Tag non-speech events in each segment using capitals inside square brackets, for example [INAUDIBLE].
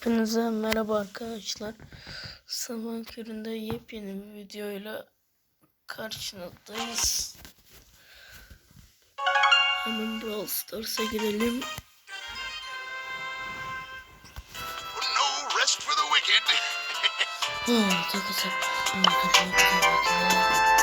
Hepinize merhaba arkadaşlar. Sabah köründe yepyeni bir videoyla karşınızdayız. Hemen Brawl Stars'a girelim. No rest for the wicked. [LAUGHS]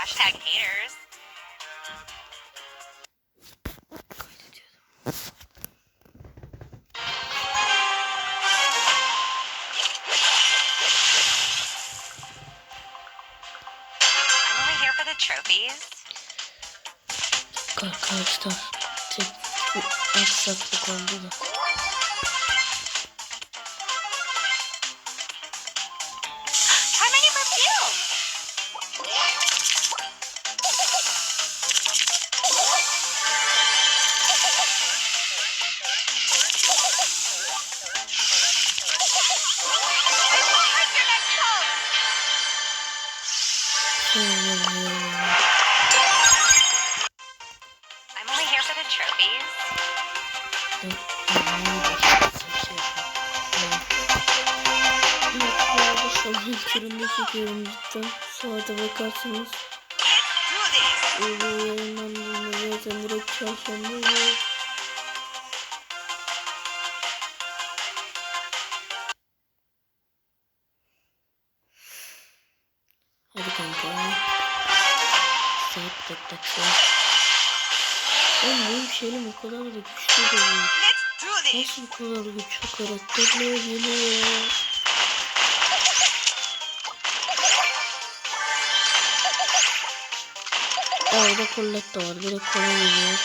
Hashtag haters. I'm only here for the trophies. Arkadaşlar tek bir aksaklık oldu da. Try my new perfume. Çekiyorum cidden. Saate bakarsanız Let's do this. Uygu yayınlandığında zaten direkt çarşamba oluyor. Kanka. Saat tek saat. Oğlum benim şeyim o kadar da güçlü değil. Nasıl bu kadar güçlü karakterler geliyor ya? Orada Colette de var. De Cole geliyor.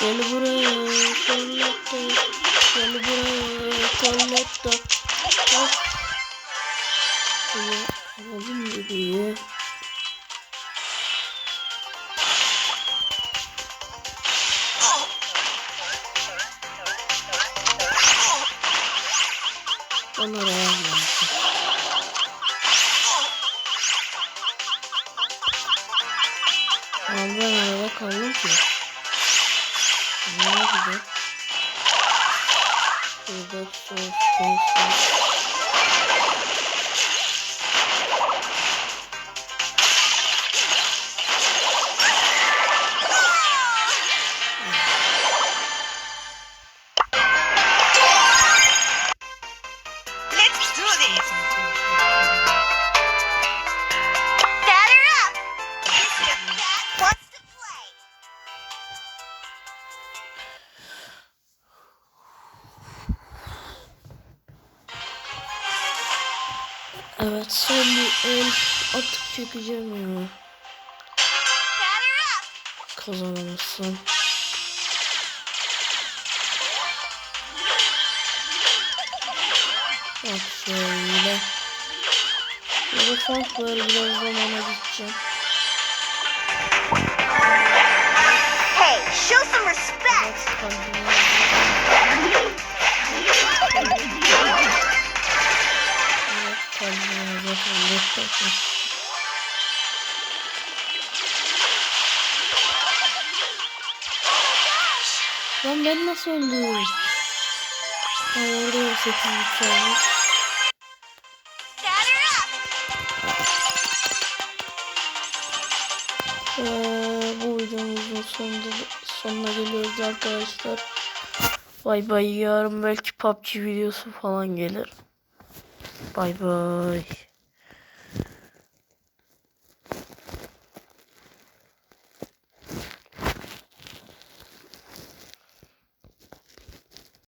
Gel buraya Colette. Gel buraya Colette. Bak. Şöyle alalım gibi. Bana rağmen. Abi ben arada kaldım ki. Ne oldu? Let's do this! Evet son bir el atıp çekeceğim ya. Kazanamazsam. Bak şöyle. Böyle fark var biraz zamana gideceğim. Hey, show some respect. Bakın. Lan ben nasıl öldüm? Ha orada 8 bit olmuş. Batter up. Ee, bu videomuzun sonunda, sonuna geliyoruz arkadaşlar. Bay bay yarın belki PUBG videosu falan gelir. Bay bay.